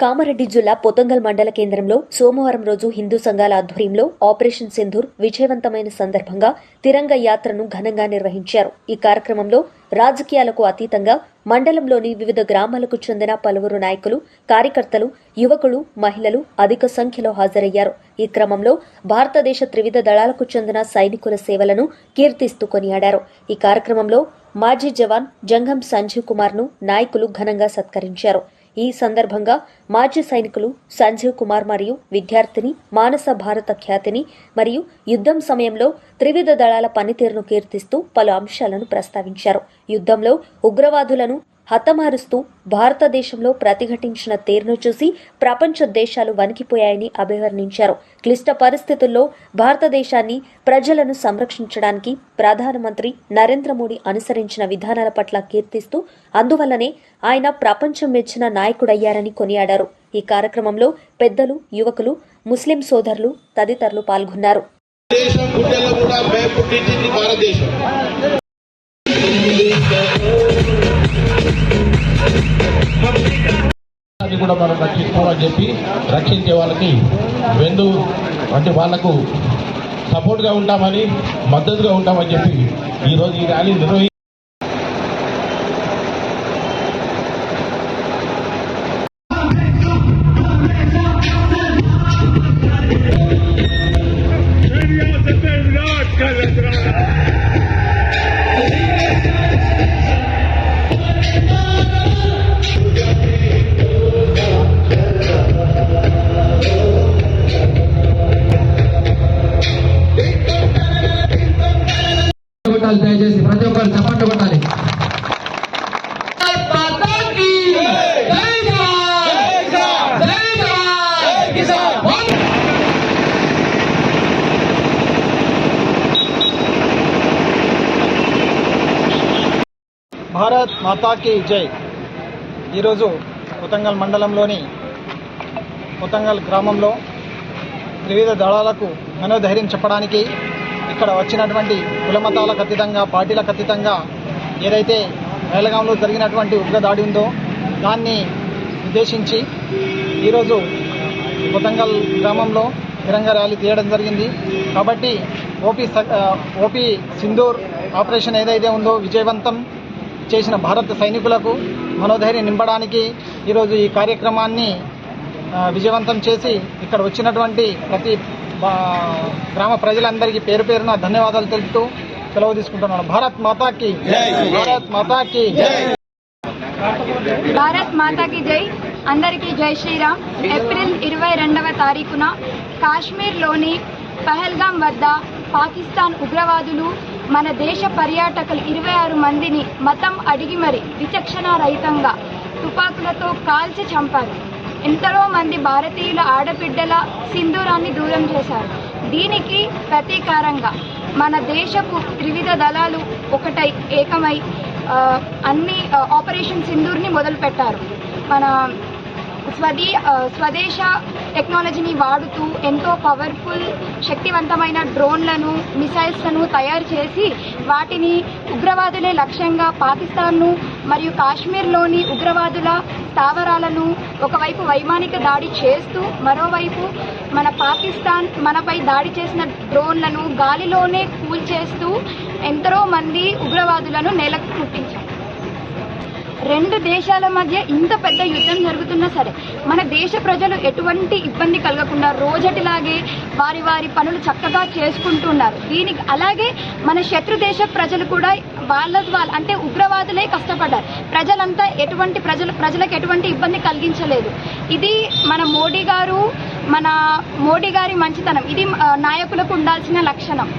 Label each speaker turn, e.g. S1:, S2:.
S1: కామారెడ్డి జిల్లా పొతంగల్ మండల కేంద్రంలో సోమవారం రోజు హిందూ సంఘాల ఆధ్వర్యంలో ఆపరేషన్ సింధూర్ విజయవంతమైన సందర్భంగా తిరంగ యాత్రను ఘనంగా నిర్వహించారు. ఈ కార్యక్రమంలో రాజకీయాలకు అతీతంగా మండలంలోని వివిధ గ్రామాలకు చెందిన పలువురు నాయకులు కార్యకర్తలు యువకులు మహిళలు అధిక సంఖ్యలో హాజరయ్యారు. ఈ క్రమంలో భారతదేశ త్రివిధ దళాలకు చెందిన సైనికుల సేవలను కీర్తిస్తూ కొనియాడారు. ఈ కార్యక్రమంలో మాజీ జవాన్ జంగం సంజీవ్ కుమార్ను నాయకులు ఘనంగా సత్కరించారు. ఈ సందర్భంగా మాజీ సైనికులు సంజీవ్ కుమార్ మరియు విద్యార్థిని మానస భారత ఖ్యాతిని మరియు యుద్ధం సమయంలో త్రివిధ దళాల పనితీరును కీర్తిస్తూ పలు అంశాలను ప్రస్తావించారు. యుద్ధంలో ఉగ్రవాదులను హతమారుస్తూ భారతదేశంలో ప్రతిఘటించిన తీరును చూసి ప్రపంచ దేశాలు వణికిపోయాయని అభివర్ణించారు. క్లిష్ట పరిస్థితుల్లో భారతదేశాన్ని ప్రజలను సంరక్షించడానికి ప్రధానమంత్రి నరేంద్ర మోడీ అనుసరించిన విధానాల పట్ల కీర్తిస్తూ అందువల్లనే ఆయన ప్రపంచం మెచ్చిన నాయకుడయ్యారని కొనియాడారు. ఈ కార్యక్రమంలో పెద్దలు యువకులు ముస్లిం సోదరులు తదితరులు పాల్గొన్నారు.
S2: దేశం గుండెల్లో కూడా పుట్టించింది భారతదేశం.
S3: కూడా మనం రక్షిస్తామని చెప్పి రక్షించే వాళ్ళకి వెందు అంటే వాళ్ళకు సపోర్ట్గా ఉంటామని మద్దతుగా ఉంటామని చెప్పి ఈరోజు ఈ ర్యాలీ
S4: నిర్వహించి
S5: భారత్ మాతాకి జై. ఈరోజు కొతంగల్ మండలంలోని కొతంగల్ గ్రామంలో త్రివిధ దళాలకు మనోధైర్యం చెప్పడానికి ఇక్కడ వచ్చినటువంటి కులమతాలకు అతీతంగా పార్టీలకు అతీతంగా ఏదైతే వేలగాంలో జరిగినటువంటి ఉగ్రదాడి ఉందో దాన్ని ఉద్దేశించి ఈరోజు కొతంగల్ గ్రామంలో తిరంగ ర్యాలీ తీయడం జరిగింది. కాబట్టి ఓపీ స- ఓపీ సింధూర్ ఆపరేషన్ ఏదైతే ఉందో విజయవంతం చేసిన భారత సైనికులకు మనోధైర్యం నింపడానికి ఈరోజు ఈ కార్యక్రమాన్ని విజయవంతం చేసి ఇక్కడ వచ్చినటువంటి ప్రతి బా- గ్రామ ప్రజలందరికీ పేరు పేరున ధన్యవాదాలు తెలుపుతూ సెలవు తీసుకుంటున్నాను. భారత్ మాతాకి భారత్ మాతాకి
S6: భారత్ మాతాకి జై. అందరికీ జై శ్రీరామ్. ఏప్రిల్ ఇరవై రెండవ తారీఖున కాశ్మీర్లోని పహల్గాం వద్ద పాకిస్తాన్ ఉగ్రవాదులు మన దేశ పర్యాటకులు ఇరవై ఆరు మందిని మతం అడిగి మరి విచక్షణ రహితంగా తుపాకులతో కాల్చి చంపారు. ఎంతలో మంది భారతీయుల ఆడబిడ్డల సింధూరాన్ని దూరం చేశారు. దీనికి ప్రతీకారంగా మన దేశపు త్రివిధ దళాలు ఒకటై ఏకమై అన్ని ఆపరేషన్ సింధూర్ని మొదలుపెట్టారు. మన స్వదీ స్వదేశ టెక్నాలజీని వాడుతూ ఎంతో పవర్ఫుల్ శక్తివంతమైన డ్రోన్లను మిసైల్స్లను తయారు చేసి వాటిని ఉగ్రవాదులే లక్ష్యంగా పాకిస్తాన్ను మరియు కాశ్మీర్లోని ఉగ్రవాదుల స్థావరాలను ఒకవైపు వైమానిక దాడి చేస్తూ మరోవైపు మన పాకిస్తాన్ మనపై దాడి చేసిన డ్రోన్లను గాలిలోనే కూల్చేస్తూ ఎంతో మంది ఉగ్రవాదులను నేలకు పుట్టించారు రెండు దేశాల మధ్య ఇంత పెద్ద యుద్ధం జరుగుతున్నా సరే మన దేశ ప్రజలు ఎటువంటి ఇబ్బంది కలగకుండా రోజటిలాగే వారి వారి పనులు చక్కగా చేసుకుంటున్నారు. దీనికి అలాగే మన శత్రు దేశ ప్రజలు కూడా వాళ్ళ వాళ్ళ అంటే ఉగ్రవాదులే కష్టపడ్డారు. ప్రజలంతా ఎటువంటి ప్రజలు ప్రజలకు ఎటువంటి ఇబ్బంది కలిగించలేదు. ఇది మన మోడీ గారు మన మోడీ గారి మంచితనం. ఇది నాయకులకు ఉండాల్సిన లక్షణం.